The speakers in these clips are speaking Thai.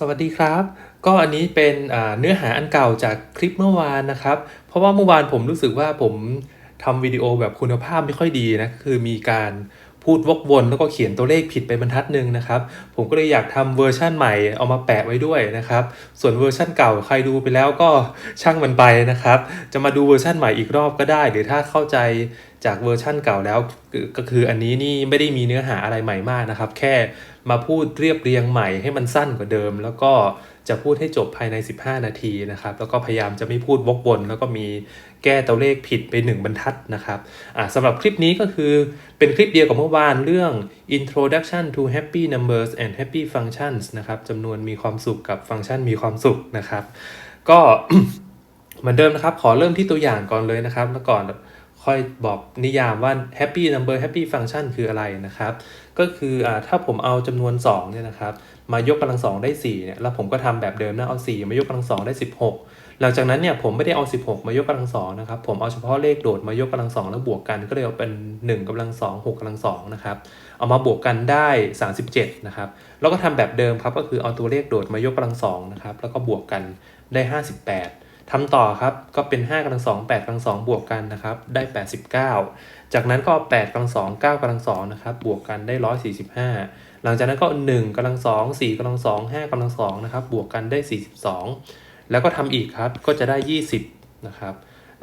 สวัสดีครับ ก็อันนี้เป็นเนื้อหาอันเก่าจากคลิปเมื่อวานนะครับ เพราะว่าเมื่อวานผมรู้สึกว่าผมทำวิดีโอแบบคุณภาพไม่ค่อยดีนะ คือมีการพูดวกวนแล้วก็เขียนตัวเลขผิดไปบรรทัดหนึ่งนะครับ ผมก็เลยอยากทำเวอร์ชั่นใหม่เอามาแปะไว้ด้วยนะครับ ส่วนเวอร์ชั่นเก่าใครดูไปแล้วก็ช่างมันไปนะครับ จะมาดูเวอร์ชั่นใหม่อีกรอบก็ได้ หรือถ้าเข้าใจจากเวอร์ชั่นเก่าแล้วก็คืออันนี้นี่ไม่ได้มีเนื้อหาอะไรใหม่มากนะครับ แค่ มาพูดเรียบเรียงใหม่ให้มันสั้นกว่าเดิม แล้วก็จะพูดให้จบภายใน 15 นาทีนะครับ แล้วก็พยายามจะไม่พูดวกวนแล้วก็มีแก้ตัวเลขผิดไป 1 บรรทัดนะครับสำหรับคลิปนี้ก็คือเป็นคลิปเดียวกับเมื่อวานเรื่อง introduction to happy numbers and happy functions นะครับจำนวนมีความสุขกับฟังก์ชันมีความสุขนะครับ ก็เหมือนเดิมนะครับ ขอเริ่มที่ตัวอย่างก่อนเลยนะครับ แล้วก่อนค่อยบอกนิยามว่า happy number happy function คืออะไรนะครับ ก็คืออถ้าผมเอาจำนวน2เนี่ยนะครับมายกกำลังสองได้4เนี่ยแล้วผมก็ทำแบบเดิมนะเอา 4 มายกกำลังสองได้ 16 หลังจากนั้นเนี่ยผมไม่ได้เอา 16 มายกกำลังสองนะครับผมเอาเฉพาะเลขโดดมายกกำลังสองแล้วบวกกันก็เลยเอาเป็น 1กำลังสอง6กำลังสองนะครับเอามาบวกกันได้ 37นะครับแล้วก็ทำแบบเดิมครับก็คือเอาตัวเลขโดดมายกกำลังสองนะครับแล้วก็บวกกันได้ 58 ทำต่อครับก็เป็น5กำลังสอง8กำลังสองบวกกันนะครับได้ 89 จากนั้นก็8กำลังสอง9กำลังสองนะครับบวกกันได้ 145 หลังจากนั้นก็1กำลังสอง4กำลังสอง5กำลังสองนะครับบวกกันได้ 42 แล้วก็ทำอีกครับก็จะได้ 20นะครับ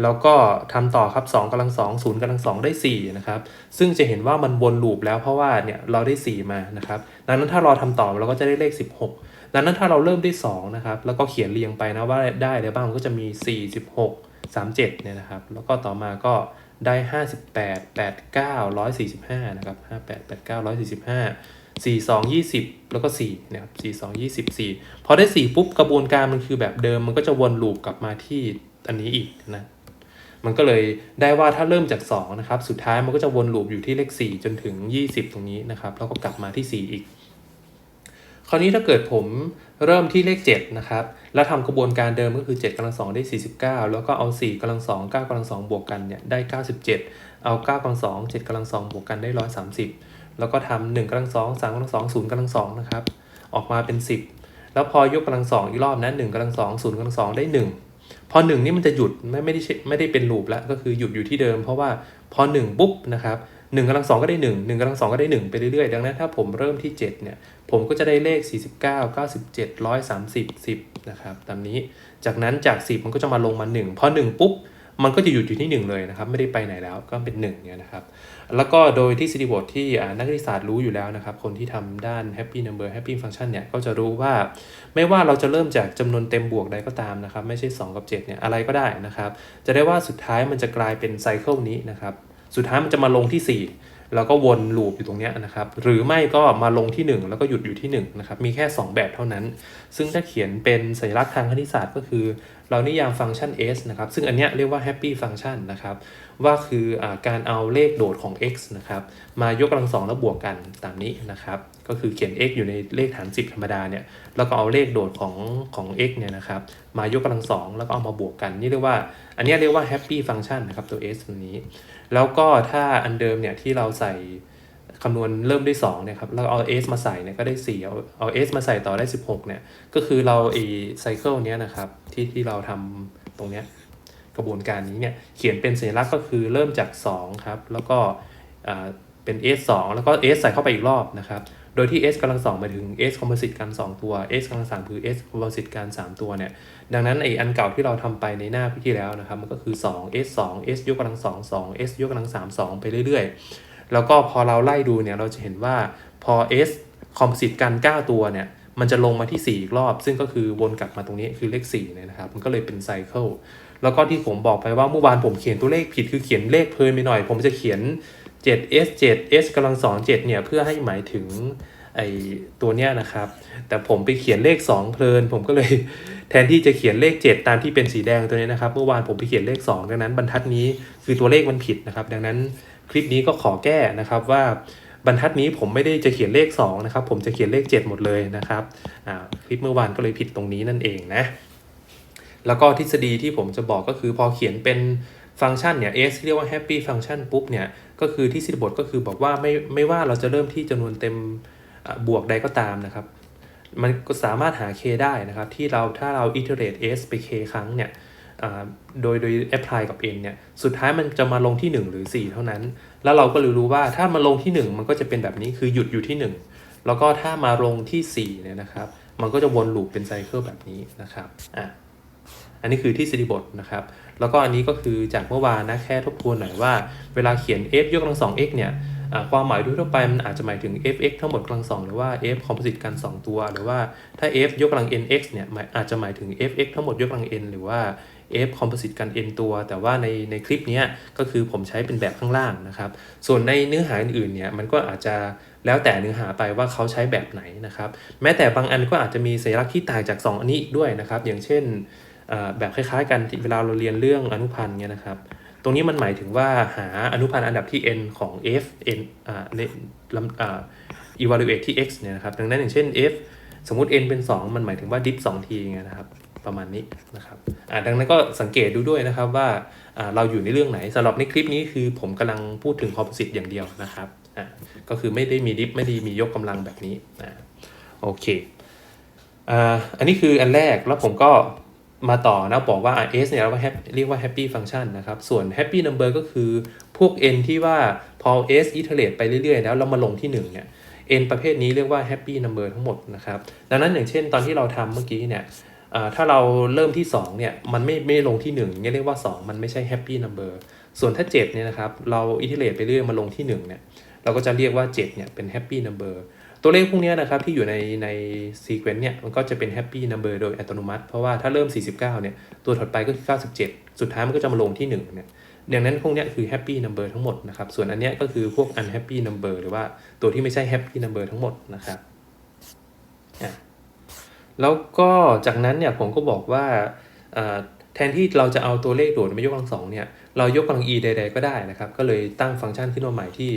แล้วก็ทำต่อครับ2กำลังสอง0กำลังสองได้4นะครับซึ่งจะเห็นว่ามันวนลูปแล้วเพราะว่าเนี่ยเราได้ 4 มานะครับดังนั้นถ้าเราทำต่อเราก็จะได้เลข 16 ดังนั้นถ้าเราเริ่มด้วย2นะครับแล้วก็เขียนเรียงไปนะว่าได้อะไรบ้างก็จะมี 46 37เนี่ยนะครับแล้วก็ต่อมาก็ได้ 58 89 145นะครับ58 89 145 4 2 20 แล้วก็4นะครับ4 2 20 4 พอได้ 4 ปุ๊บกระบวนการมันคือแบบเดิมมันก็จะวนลูปกลับมาที่อันนี้อีกนะมันก็เลยได้ว่าถ้าเริ่มจาก2นะครับสุดท้ายมันก็จะวนลูปอยู่ที่เลข 4 จนถึง 20 ตรงนี้นะครับแล้วก็กลับมาที่ 4 อีก ราวนี้ถ้าเกิดผมเริ่มที่เลข 7 นะครับ แล้วทำกระบวนการเดิมก็คือ 7กำลัง2ได้ 49 แล้วก็เอา 4กำลัง2 9กำลัง2บวกกันเนี่ยได้ 97 เอา 9กำลัง2 7กำลัง2บวกกันได้ 130 แล้วก็ทำ1กำลัง2 3กำลัง2 0กำลัง2นะครับ ออกมาเป็น 10 แล้วพอยกกำลัง2อีกรอบนะ1กำลัง2 0กำลัง2ได้ 1 พอ 1 นี่มันจะหยุดไม่ไม่ได้ไม่ได้เป็นลูปแล้วก็คือหยุดอยู่ที่เดิม เพราะว่าพอ 1 ปุ๊บนะครับ1กำลัง2ก็ได้ 1 1กำลัง2ก็ได้ 1 ไปเรื่อยๆ ดังนั้นถ้าผมเริ่มที่ 7 เนี่ย ผมก็จะได้เลข 49 97 130 10นะครับตามนี้จากนั้นจาก 10 มันก็จะมาลงมา 1 พอ 1 ปุ๊บ มันก็จะหยุดอยู่ที่ 1 เลยนะครับ ไม่ได้ไปไหนแล้วก็เป็น1เนี่ยนะครับ แล้วก็โดยที่สิริบทที่นักคณิตศาสตร์รู้อยู่แล้วนะครับ คนที่ทำด้าน happy number happy function เนี่ย ก็จะรู้ว่าไม่ว่าเราจะเริ่มจากจำนวนเต็มบวกใดก็ตามนะครับ ไม่ใช่ 2 กับ 7 เนี่ย อะไรก็ได้นะครับ จะได้ว่าสุดท้ายมันจะกลายเป็นไซเคิลนี้นะครับ สุดท้ายมันจะมาลงที่ 4 แล้วก็วนลูปอยู่ตรงนี้นะครับ หรือไม่ก็มาลงที่ 1 แล้วก็หยุดอยู่ที่1นะครับ มีแค่ 2 แบบเท่านั้น ซึ่งถ้าเขียนเป็นสัญลักษณ์ทางคณิตศาสตร์ก็คือ เรานิยามฟังก์ชัน s นะครับ ซึ่งอันเนี้ยเรียกว่า happy function นะครับ ว่าคืออการเอาเลขโดดของ x นะครับ มายกกำลังสองแล้วบวกกันตามนี้นะครับ ก็คือเขียน x อยู่ในเลขฐาน 10 ธรรมดาเนี่ย แล้วก็เอาเลขโดดของของ x เนี่ยนะครับ มายกกำลังสองแล้วก็เอามาบวกกัน นี่เรียกว่า อันเนี้ยเรียกว่า happy function นะครับตัว s ตัวนี้ แล้วก็ถ้าอันเดิมเนี่ยที่เราใส่ คำนวณเริ่มด้วย2เนี่ยครับแล้วเอา s มาใส่เนี่ยก็ได้ 4 เอาเอา s มาใส่ต่อได้ 16เนี่ยก็คือเราไอไซเคิลเนี้ยนะครับที่ที่เราทำตรงเนี้ยกระบวนการนี้เนี่ยเขียนเป็นสัญลักษณ์ก็คือเริ่มจาก 2 ครับ แล้วก็อ่าเป็น s 2 แล้วก็ s ใส่เข้าไปอีกรอบนะครับ โดยที่ s กำลังสองมาถึง s composite กัน 2 ตัว s กำลังสามคือ s composite กัน 3 ตัวเนี่ยดังนั้นไออันเก่าที่เราทำไปในหน้าที่แล้วนะครับมันก็คือ 2 s 2 s ยกกำลัง2 2 s ยกกำลัง3 2ไปเรื่อยๆ แล้วก็พอเราไล่ดูเนี่ยเราจะเห็นว่าพอ s composite กัน 9 ตัวเนี่ยมันจะลงมาที่ 4 อีกรอบ ซึ่งก็คือวนกลับมาตรงนี้คือเลข4เนี่ยนะครับ มันก็เลยเป็นไซเคิลแล้วก็ที่ผมบอกไปว่าเมื่อวานผมเขียนตัวเลขผิดคือเขียนเลขเพลินไปหน่อย ผมจะเขียน 7s 7s กำลัง2 7เนี่ยเพื่อให้หมายถึงไอตัวเนี้ยนะครับ แต่ผมไปเขียนเลข 2 เพลิน ผมก็เลยแทนที่จะเขียนเลข 7 ตามที่เป็นสีแดงตัวนี้นะครับ เมื่อวานผมไปเขียนเลข2ดังนั้นบรรทัดนี้คือตัวเลขมันผิดนะครับ ดังนั้น คลิปนี้ก็ขอแก้นะครับว่าบรรทัดนี้ผมไม่ได้จะเขียนเลข2นะครับผมจะเขียนเลข 7 หมดเลยนะครับคลิปเมื่อวานก็เลยผิดตรงนี้นั่นเองนะแล้วก็ทฤษฎีที่ผมจะบอกก็คือพอเขียนเป็นฟังก์ชันเนี่ย s ที่เรียกว่า happy function ปุ๊บเนี่ยก็คือที่สิบทก็คือบอกว่าไม่ไม่ว่าเราจะเริ่มที่จำนวนเต็มบวกใดก็ตามนะครับ มันก็สามารถหา k ได้นะครับ ที่เราถ้าเรา iterate s ไป k ครั้งเนี่ย โดยโดย apply กับ n เนี่ยสุดท้ายมันจะมาลงที่ 1 หรือ 4 เท่านั้น แล้วเราก็รู้ว่าถ้ามาลงที่ 1 มันก็จะเป็นแบบนี้คือหยุดอยู่ที่ 1 แล้วก็ถ้ามาลงที่4เนี่ยนะครับมันก็จะวนลูปเป็นไซเคิลแบบนี้นะครับอะอันนี้คือที่สิริบทนะครับ แล้วก็อันนี้ก็คือจากเมื่อวานนะแค่ทบทวนหน่อยว่า เวลาเขียน f ยกกำลังสอง x เนี่ยความหมายโดยทั่วไปมันอาจจะหมายถึง fx ทั้งหมดกำลังสองหรือว่า f composite กัน 2 ตัว หรือว่าถ้า f ยกกำลัง nx เนี่ยหมายอาจจะหมายถึง fx ทั้งหมดยกกำลัง n หรือว่า f composite กัน n ตัว แต่ว่าในในคลิปนี้ก็คือผมใช้เป็นแบบข้างล่างนะครับ ส่วนในเนื้อหาอื่นๆเนี่ยมันก็อาจจะแล้วแต่เนื้อหาไปว่าเขาใช้แบบไหนนะครับ แม้แต่บางอันก็อาจจะมีสัญลักษณ์ที่ต่างจาก 2 อันนี้อีกด้วยนะครับ อย่างเช่นแบบคล้ายๆ กันที่เวลาเราเรียนเรื่องอนุพันธ์เนี่ยนะครับ ตรงนี้มันหมายถึงว่าหาอนุพันธ์อันดับที่ n ของ f n อ่าในลำอ่า evaluate ที่ x เนี่ยนะครับ ดังนั้นอย่างเช่น f สมมุติ n เป็น 2 มันหมายถึงว่า dip 2ทีไงนะครับ ประมาณนี้นะครับดังนั้นก็สังเกตดูด้วยนะครับว่าเราอยู่ในเรื่องไหนสำหรับในคลิปนี้คือผมกำลังพูดถึง composite อย่างเดียวนะครับก็คือไม่ได้มี dip ไม่ได้มียกกำลังแบบนี้อ่าโอเคอันนี้คืออันแรกแล้วผมก็มาต่อนะบอกว่า s เนี่ยเราเรียกว่า happy function นะครับ ส่วน happy number ก็คือพวก n ที่ว่าพอ s iterate ไปเรื่อยๆ แล้วเรามาลงที่ 1 เนี่ย n ประเภทนี้เรียกว่า happy number ทั้งหมดนะครับ ดังนั้นอย่างเช่นตอนที่เราทำเมื่อกี้เนี่ย ถ้าเราเริ่มที่ 2 เนี่ย มันไม่ไม่ลงที่1เนี่ยเรียกว่า 2 มันไม่ใช่ happy number ส่วนถ้า 7 เนี่ยนะครับ เรา iterate ไปเรื่อยมาลงที่ 1 เนี่ย เราก็จะเรียกว่า 7 เนี่ย เป็น happy number ตัวเลขพวกนี้นะครับ ที่อยู่ในในซีเควนต์เนี่ย มันก็จะเป็นแฮปปี้นัมเบอร์โดยอัตโนมัติ เพราะว่าถ้าเริ่ม 49 เนี่ย ตัวถัดไปก็คือ 97 สุดท้ายมันก็จะมาลงที่ 1 เนี่ยดังนั้นพวกนี้คือแฮปปี้นัมเบอร์ทั้งหมดนะครับ ส่วนอันนี้ก็คือพวกอันแฮปปี้นัมเบอร์หรือว่าตัวที่ไม่ใช่แฮปปี้นัมเบอร์ทั้งหมดนะครับ แล้วก็จากนั้นเนี่ยผมก็บอกว่าแทนที่เราจะเอาตัวเลขโดดมายกกำลังสองเนี่ยเรายกกำลัง e ใดๆก็ได้นะครับ ก็เลยตั้งฟังก์ชันขึ้นมาใหม่ที่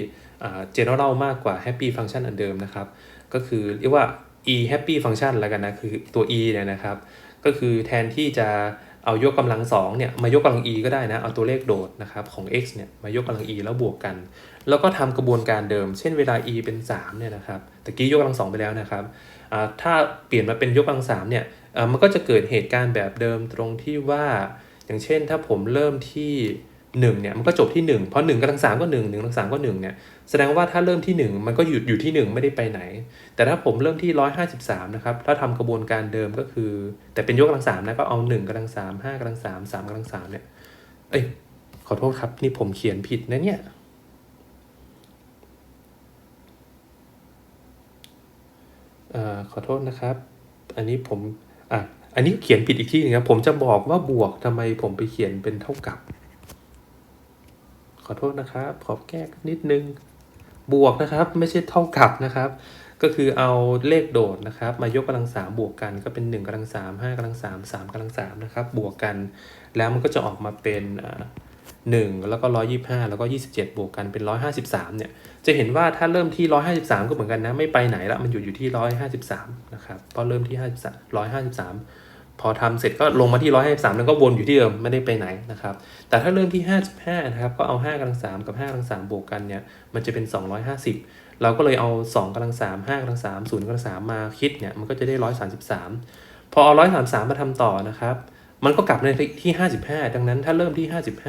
general มากกว่า happy function อันเดิมนะครับ ก็คือเรียกว่า e happy function แล้วกันนะ คือตัว e เนี่ยนะครับ ก็คือแทนที่จะเอายกกำลัง2เนี่ยมายกกำลัง e ก็ได้นะ เอาตัวเลขโดดนะครับของ x เนี่ยมายกกำลัง e แล้วบวกกัน แล้วก็ทำกระบวนการเดิม เช่นเวลา e เป็น3เนี่ยนะครับตะกี้ยกกำลัง2ไปแล้วนะครับ ถ้าเปลี่ยนมาเป็นยกกำลัง3เนี่ยอ่ามันก็จะเกิดเหตุการณ์แบบเดิมตรงที่ว่า อย่างเช่นถ้าผมเริ่มที่1เนี่ยมันก็จบที่ 1 เพราะ1กำลัง3ก็1 1กำลัง3ก็1เนี่ยแสดงว่าถ้าเริ่มที่ 1 มันก็หยุดอยู่ที่ 1 ไม่ได้ไปไหน แต่ถ้าผมเริ่มที่ 153นะครับถ้าทำกระบวนการเดิมก็คือ แต่เป็นยกกำลัง3นะก็เอา1กำลัง3 5กำลัง3 3กำลัง3เนี่ยเอ้ยขอโทษครับนี่ผมเขียนผิดนะเนี่ย ออขอโทษนะครับ อันนี้ผมอะอันนี้เขียนผิดอีกที่หนึงครับผมจะบอกว่าบวกทำไมผมไปเขียนเป็นเท่ากับ ขอโทษนะครับ ขอแก้นิดนึง บวกนะครับ ไม่ใช่เท่ากับนะครับ ก็คือเอาเลขโดดนะครับ มายกกำลังสามบวกกันก็เป็น1กำลังสามห้ากำลังสามสามกำลังสามนะครับ บวกกัน แล้วมันก็จะออกมาเป็นอ่า หนึ่งแล้วก็ร้อยี่ห้าแล้วก็ยี่สิบเจ็ดบวกกันเป็นร้อยห้าสิบสามเนี่ย จะเห็นว่าถ้าเริ่มที่ร้อยห้าสิบสามก็เหมือนกันนะ ไม่ไปไหนละมันอยู่อยู่ที่ร้อยห้าสิบสามนะครับพราะเริ่มที่ห้าสิบสามร้อยห้าสิบสามพอทำเสร็จก็ลงมาที่ร้อยห้าสิบสามแล้วก็วนอยู่ที่เดิมไม่ได้ไปไหนนะครับ แต่ถ้าเริ่มที่ 55 นะครับ ก็เอา 5กำลัง3กับ5กำลัง3บวกกันเนี่ย มันจะเป็น 250 เราก็เลยเอา 2กำลัง3 5กำลัง3 0กำลัง3มาคิดเนี่ย มันก็จะได้ 133 พอเอา 133 มาทำต่อนะครับ มันก็กลับในที่ 55 ดังนั้นถ้าเริ่มที่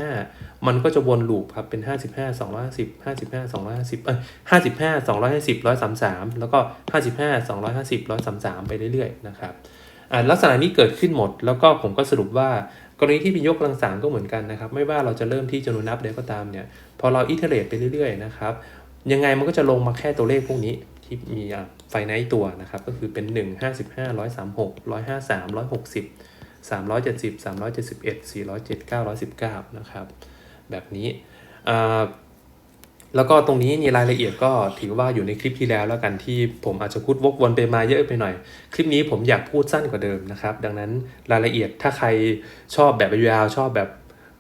55 มันก็จะวนลูปครับเป็น 55 250 55 250เอ้ย55 250 133 แล้วก็ 55 250 133 ไปเรื่อยๆนะครับลักษณะนี้เกิดขึ้นหมด แล้วก็ผมก็สรุปว่ากรณีที่เป็นยกกำลังสามก็เหมือนกันนะครับ ไม่ว่าเราจะเริ่มที่จำนวนนับใดก็ตามเนี่ย พอเราอิเทเรตไปเรื่อยๆนะครับ ยังไงมันก็จะลงมาแค่ตัวเลขพวกนี้ที่มีไฟไนต์ตัวนะครับ ก็คือเป็น 1 55 136 153 160 370 371 479 119นะครับแบบนี้แล้วก็ตรงนี้นี่รายละเอียดก็ถือว่าอยู่ในคลิปที่แล้วแล้วกันที่ผมอาจจะพูดวกวนไปมาเยอะไปหน่อย คลิปนี้ผมอยากพูดสั้นกว่าเดิมนะครับ ดังนั้นรายละเอียดถ้าใครชอบแบบยาวชอบแบบ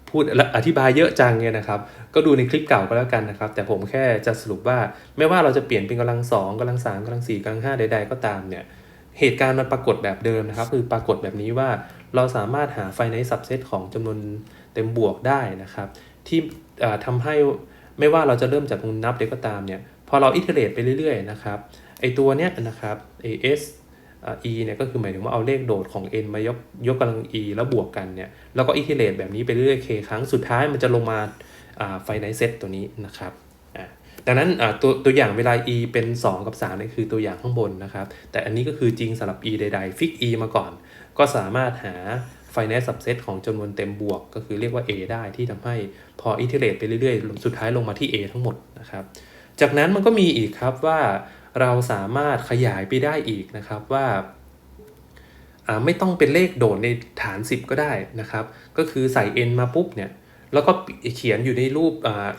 พูดและอธิบายเยอะจังเนี่ยนะครับ ก็ดูในคลิปเก่าก็แล้วกันนะครับ แต่ผมแค่จะสรุปว่าไม่ว่าเราจะเปลี่ยนเป็นกำลังสองกำลังสามกำลังสี่กำลังห้าใด ๆ ก็ตามเนี่ย เหตุการณ์มันปรากฏแบบเดิมนะครับ คือปรากฏแบบนี้ว่าเราสามารถหาไฟในสับเซตของจำนวนเต็มบวกได้นะครับ ที่ทำให้ไม่ว่าเราจะเริ่มจากนับเด็กก็ตามเนี่ย พอเราอิเทเรตไปเรื่อยๆนะครับไอตัวเนี้ยนะครับ AS อ่า e เนี่ยก็คือหมายถึงว่าเอาเลขโดดของ n มายกยกกำลัง e แล้วบวกกันเนี่ยแล้วก็อิเทเรตแบบนี้ไปเรื่อยๆ k ครั้งสุดท้ายมันจะลงมาไฟไนเซตตัวนี้นะครับ ดังนั้นตัวตัวอย่างเวลา e เป็น 2 กับ3นี่คือตัวอย่างข้างบนนะครับ แต่อันนี้ก็คือจริงสำหรับ e ใดๆฟิก e มาก่อน ก็สามารถหา finite subset ของจำนวนเต็มบวก ก็คือเรียกว่า a ได้ที่ทำให้พอ iterate ไปเรื่อยๆ สุดท้ายลงมาที่ a ทั้งหมดนะครับ จากนั้นมันก็มีอีกครับว่าเราสามารถขยายไปได้อีกนะครับว่าอ่าไม่ต้องเป็นเลขโดดในฐาน 10 ก็ได้นะครับ ก็คือใส่ n มาปุ๊บเนี่ย แล้วก็เขียนอยู่ในรูป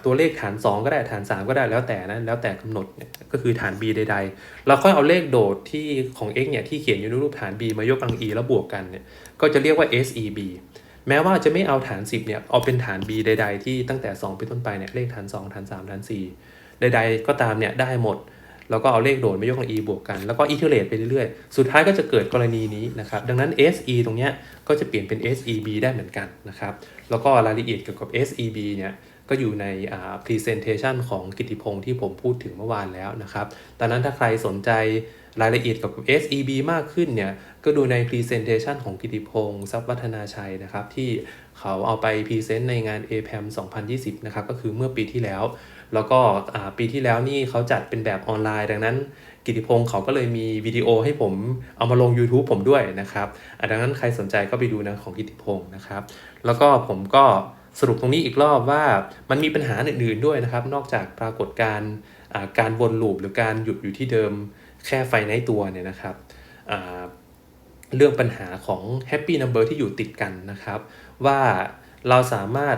ตัวเลขฐาน 2 ก็ได้ฐาน 3 ก็ได้แล้วแต่นะแล้วแต่กำหนดเนี่ยก็คือฐาน b ใดๆเราค่อยเอาเลขโดดที่ของ x เนี่ยที่เขียนอยู่ในรูปฐาน b มายกกำลัง e แล้วบวกกันเนี่ยก็จะเรียกว่า SEB แม้ว่าจะไม่เอาฐาน 10เนี่ยเอาเป็นฐาน b ใด ๆ ที่ตั้งแต่ 2 เป็นต้นไปเนี่ยเลขฐาน 2 ฐาน 3 ฐาน 4 ใด ๆ ก็ตามเนี่ยได้หมด แล้วก็เอาเลขโดดมายกกำลัง e บวกกันแล้วก็ iterate ไปเรื่อยๆ สุดท้ายก็จะเกิดกรณีนี้นะครับดังนั้น SE ตรงเนี้ยก็จะเปลี่ยนเป็น SEB ได้เหมือนกันนะครับ แล้วก็รายละเอียดเกี่ยวกับ SEB เนี่ยก็อยู่ในอ่า presentation ของกิติพงศ์ที่ผมพูดถึงเมื่อวานแล้วนะครับดังนั้นถ้าใครสนใจรายละเอียดเกี่ยวกับ SEB มากขึ้นเนี่ย ก็ดูใน presentation ของกิติพงศ์ทรัพย์วัฒนาชัยนะครับ ที่เขาเอาไป present ในงาน APAM 2020 นะครับ ก็คือเมื่อปีที่แล้ว แล้วก็ปีที่แล้วนี่เขาจัดเป็นแบบออนไลน์ ดังนั้น กิติพงศ์เขาก็เลยมีวิดีโอให้ผมเอามาลง YouTube ผมด้วยนะครับดังนั้นใครสนใจก็ไปดูนะของกิติพงศ์นะครับ แล้วก็ผมก็สรุปตรงนี้อีกรอบว่ามันมีปัญหาอื่นๆด้วยนะครับ นอกจากปรากฏการการวนลูปหรือการหยุดอยู่ที่เดิมแค่ไฟในตัวเนี่ยนะครับเรื่องปัญหาของ happy number ที่อยู่ติดกันนะครับ ว่า เราสามารถ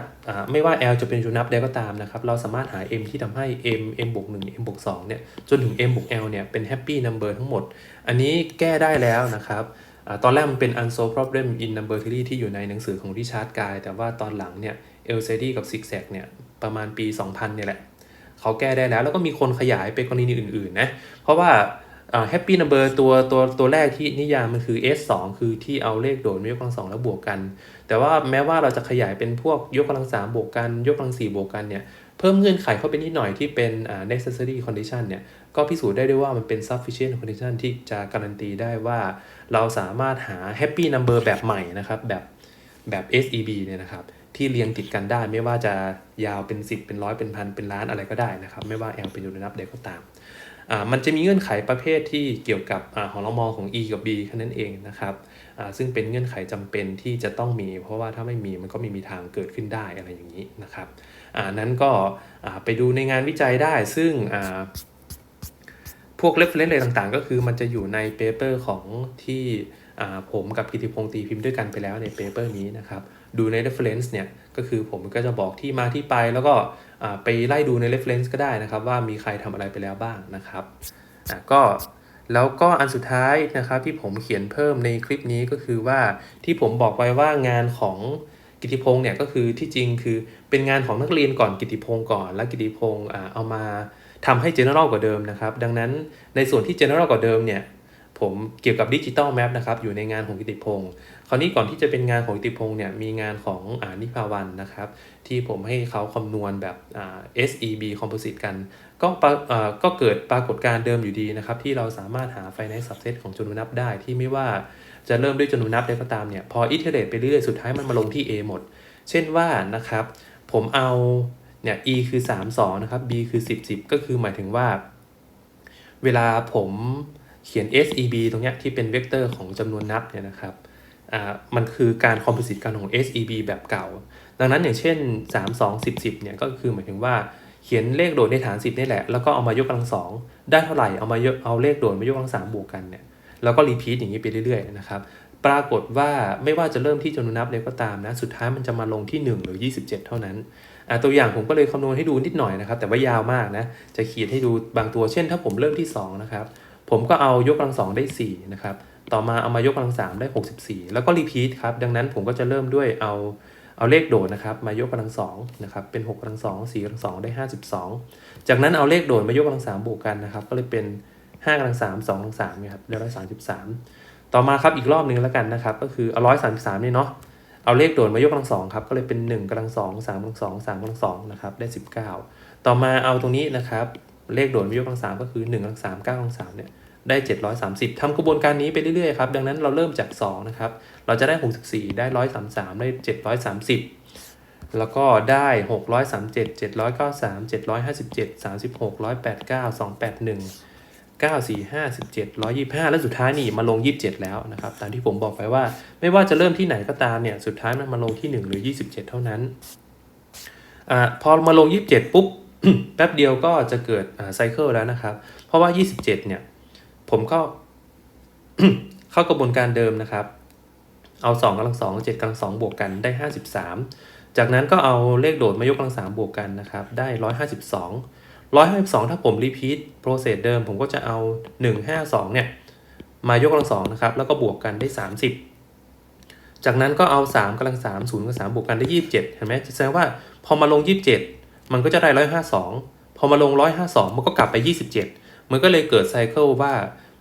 ไม่ว่า L จะเป็นจุนับใดก็ตามนะครับ เราสามารถหา M ที่ทำให้ M M บวก1 M บวก2เนี่ย จนถึง M บวก L เนี่ย เป็น happy number ทั้งหมด อันนี้แก้ได้แล้วนะครับอตอนแรกมันเป็น unsolved problem in number theory ที่อยู่ในหนังสือของริชาร์ดกาย แต่ว่าตอนหลังเนี่ย เอลเซดีกับซิกแซกเนี่ย ประมาณปี 2000เนี่ยแหละ เขาแก้ได้แล้ว แล้วก็มีคนขยายไปกรณีอื่นๆนะ เพราะว่า แฮปปี้นัมเบอร์ตัวตัวตัวแรกที่นิยามมันคือ S2 คือที่เอาเลขโดดมายกกำลังสองแล้วบวกกัน แต่ว่าแม้ว่าเราจะขยายเป็นพวกยกกำลังสามบวกกัน ยกกำลังสี่บวกกันเนี่ยเพิ่มเงื่อนไขเข้าไปนิดหน่อยที่เป็นอ่า necessary condition เนี่ยก็พิสูจน์ได้ด้วยว่ามันเป็น sufficient condition ที่จะการันตีได้ว่า เราสามารถหา happy number แบบใหม่นะครับแบบแบบ SEB เนี่ยนะครับที่เรียงติดกันได้ไม่ว่าจะยาวเป็น 10 เป็นร้อยเป็นพันเป็นล้านอะไรก็ได้นะครับ ไม่ว่า L เป็นยูนิตใดก็ตาม มันจะมีเงื่อนไขประเภทที่เกี่ยวกับหองเรมองของ E กับ B แค่นั้นเองนะครับซึ่งเป็นเงื่อนไขจำเป็นที่จะต้องมี เพราะว่าถ้าไม่มีมันก็ไม่มีทางเกิดขึ้นได้อะไรอย่างนี้นะครับนั้นก็ไปดูในงานวิจัยได้ ซึ่งพวก reference อะไรต่างๆ ก็คือมันจะอยู่ในเปเปอร์ของที่ ผมกับกิติพงศ์ตีพิมพ์ด้วยกันไปแล้วในเปเปอร์นี้นะครับดูใน reference เนี่ยก็คือผมก็จะบอกที่มาที่ไปแล้วก็อ่าไปไล่ดูใน reference ก็ได้นะครับ ว่ามีใครทำอะไรไปแล้วบ้างนะครับอะก็แล้วก็อันสุดท้ายนะครับที่ผมเขียนเพิ่มในคลิปนี้ก็คือว่าที่ผมบอกไว้ว่างานของกิติพงศ์เนี่ยก็คือที่จริงคือเป็นงานของนักเรียนก่อนกิติพงศ์ก่อน แล้วกิติพงศ์อ่าเอามาทำให้ general กว่าเดิมนะครับ ดังนั้นในส่วนที่ general กว่าเดิมเนี่ย ผมเกี่ยวกับดิจิตอลแมปนะครับอยู่ในงานของกิติพงศ์คราวนี้ก่อนที่จะเป็นงานของกิติพงศ์เนี่ยมีงานของอานิพาวันนะครับ ที่ผมให้เขาคำนวณแบบอ่า SEB composite กัน ก็อ่าก็เกิดปรากฏการณ์เดิมอยู่ดีนะครับ ที่เราสามารถหา finite subset ของจำนวนนับได้ที่ไม่ว่าจะเริ่มด้วยจำนวนนับใดก็ตามเนี่ยพอ iterate ไปเรื่อยสุดท้ายมันมาลงที่ A หมด เช่นว่านะครับ ผมเอาเนี่ย E คือ 3 2 นะครับ B คือ 10 10 ก็คือหมายถึงว่า เวลาผม เขียน SEB ตรงเนี้ยที่เป็นเวกเตอร์ของจำนวนนับเนี่ยนะครับอ่ามันคือการคอมโพสิตกันของ SEB แบบเก่า ดังนั้นอย่างเช่น 3 2 10 10เนี่ยก็คือหมายถึงว่าเขียนเลขโดดในฐาน 10 นี่แหละ แล้วก็เอามายกกำลังสองได้เท่าไหร่เอามายกเอาเลขโดดมายกกำลังสามบวกกันเนี่ยแล้วก็รีพีทอย่างนี้ไปเรื่อยๆนะครับปรากฏว่าไม่ว่าจะเริ่มที่จำนวนนับเลยก็ตามนะสุดท้ายมันจะมาลงที่ 1 หรือ 27 เท่านั้นอ่าตัวอย่างผมก็เลยคำนวณให้ดูนิดหน่อยนะครับ แต่ว่ายาวมากนะจะขีดให้ดูบางตัวเช่น ถ้าผมเริ่มที่2นะครับ ผมก็เอายกกำลังสองได้4นะครับต่อมาเอามายกกำลังสามได้ 64 แล้วก็รีพีทครับดังนั้นผมก็จะเริ่มด้วยเอาเอาเลขโดดนะครับมายกกำลังสองนะครับเป็น6กกำลังสองสี่กำลังสองได้ 52 จากนั้นเอาเลขโดดมายกกำลังสามบวกกันนะครับก็เลยเป็น5กำลังสามสองกำลังสามนี่ยครับได้ร้อยสามสิบสามต่อมาครับอีกรอบหนึ่งแล้วกันนะครับก็คือเอาร้อยสามสิบสามนี่เนาะเอาเลขโดดมายกกำลังสองครับก็เลยเป็น1กำลังสองสามกำลังสองสามกำลังสองนะครับได้ 19 ต่อมาเอาตรงนี้นะครับเลขโดดมายกกำลังสามก็คือ1กำลังสามเก้ากำลังสามเนี่ย ได้ 730ทำกระบวนการนี้ไปเรื่อยๆครับ ดังนั้นเราเริ่มจาก2นะครับ เราจะได้ 64 ได้ 133 ได้ 730 แล้วก็ได้ 637 793 757 36 189 281 9 4 5 17 125 และสุดท้ายนี่มาลง 27 แล้วนะครับ ตามที่ผมบอกไปว่า ไม่ว่าจะเริ่มที่ไหนก็ตามเนี่ย สุดท้ายมันมาลงที่ 1 หรือ 27 เท่านั้นอ่าพอมาลง 27 ปุ๊บ แป๊บเดียวก็จะเกิดไซเคิลแล้วนะครับ เพราะว่า 27 เนี่ย ผมก็เข้ากระบวนการเดิมนะครับ เอา2กำลัง2 7กำลัง2บวกกันได้ 53 จากนั้นก็เอาเลขโดดมายกกำลัง3บวกกันนะครับ ได้ 152 152 ถ้าผมรีพีทโปรเซสเดิม ผมก็จะเอา 152 เนี่ย มายกกำลัง2นะครับ แล้วก็บวกกันได้ 30 จากนั้นก็เอา 3กำลัง3 0กับ3บวกกันได้ 27 เห็นไหมแสดงว่าพอมาลง 27 มันก็จะได้ 152 พอมาลง 152 มันก็กลับไป 27 มันก็เลยเกิดไซเคิลว่า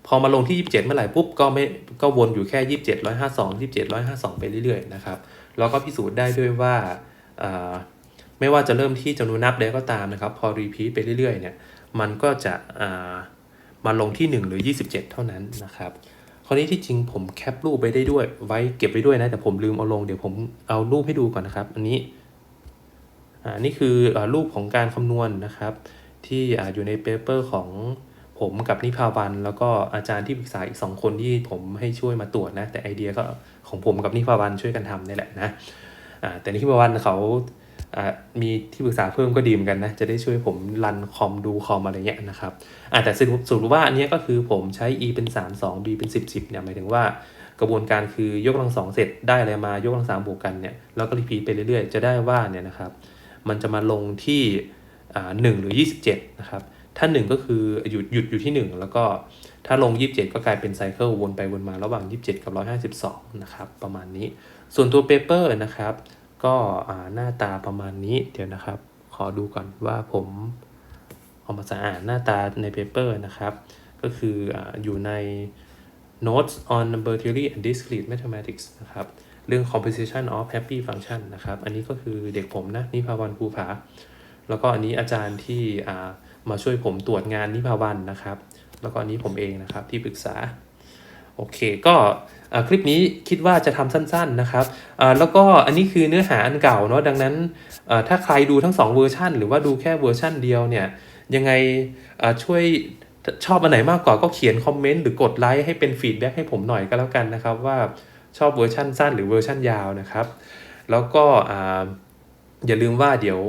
พอมาลงที่ 27 เมื่อไหร่ปุ๊บก็ไม่ก็วนอยู่แค่ 27 152 27 152 ไปเรื่อยๆนะครับแล้วก็พิสูจน์ได้ด้วยว่าไม่ว่าจะเริ่มที่จำนวนนับใดก็ตามนะครับ พอรีพีทไปเรื่อยๆเนี่ยมันก็จะามาลงที่ 1 หรือ 27 เท่านั้นนะครับคราวนี้ที่จริงผมแคปรูปไปได้ด้วย ไว้เก็บไว้ด้วยนะ แต่ผมลืมเอาลงเดี๋ยวผมเอารูปให้ดูก่อนนะครับ อันนี้อ่านี่คืออรูปของการคำนวณนะครับ ที่ออยู่ในเปเปอร์ของ ผมกับนิพาวันแล้วก็อาจารย์ที่ปรึกษาอีก 2 คนที่ผมให้ช่วยมาตรวจนะ แต่ไอเดียก็ของผมกับนิพาวันช่วยกันทำนี่แหละนะแต่นิพาวันเขามีที่ปรึกษาเพิ่มก็ดีเหมือนกันนะ จะได้ช่วยผมรันคอมดูคอมอะไรเงี้ยนะครับแต่สรุปสรุปว่าอันเนี้ยก็คือผมใช้ e เป็น 3 2 b เป็น 10 10เนี่ยหมายถึงว่ากระบวนการคือยกกำลังสองเสร็จได้อะไรมายกกำลังสามบวกกันเนี่ยแล้วก็รีพีทไปเรื่อยๆ จะได้ว่าเนี่ยนะครับมันจะมาลงที่หนึ่งหรือ 27 นะครับ ถ้า1ก็คือหยุดหยุดอยู่ที่1แล้วก็ถ้าลง 27 ก็กลายเป็นไซเคิลวนไปวนมาระหว่าง 27 กับ 152 นะครับ ประมาณนี้ ส่วนตัวเปเปอร์นะครับ ก็หน้าตาประมาณนี้เดี๋ยวนะครับ ขอดูก่อนว่าผมเอามาจะอ่านหน้าตาในเปเปอร์นะครับ ก็คืออาอยู่ใน Notes on Number Theory and Discrete Mathematics นะครับ เรื่อง Composition of Happy Function นะครับ อันนี้ก็คือเด็กผมนะนิพาวันภูผา แล้วก็อันนี้อาจารย์ที่อ่า มาช่วยผมตรวจงานนิพาวันนะครับ แล้วก็อันนี้ผมเองนะครับที่ปรึกษา โอเคก็คลิปนี้คิดว่าจะทำสั้นๆนะครับ แล้วก็อันนี้คือเนื้อหาอันเก่าเนาะดังนั้นถ้าใครดูทั้งสองเวอร์ชันหรือว่าดูแค่เวอร์ชันเดียวเนี่ยยังไงช่วยชอบอันไหนมากกว่าก็เขียนคอมเมนต์หรือกดไลค์ให้เป็นฟีดแบ็กให้ผมหน่อยก็แล้วกันนะครับ ว่าชอบเวอร์ชันสั้นหรือเวอร์ชันยาวนะครับ แล้วก็อย่าลืมว่าเดี๋ยว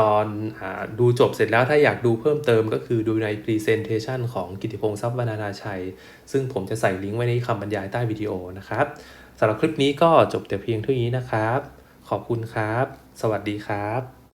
ตอนอดูจบเสร็จแล้วถ้าอยากดูเพิ่มเติมก็คือดูใน Presentation ของกิติพงศ์ทรัพย์วรรณาชัย ซึ่งผมจะใส่ลิงก์ไว้ในคำบรรยายใต้วิดีโอนะครับสำหรับคลิปนี้ก็จบแต่เพียงเท่านี้นะครับ ขอบคุณครับ สวัสดีครับ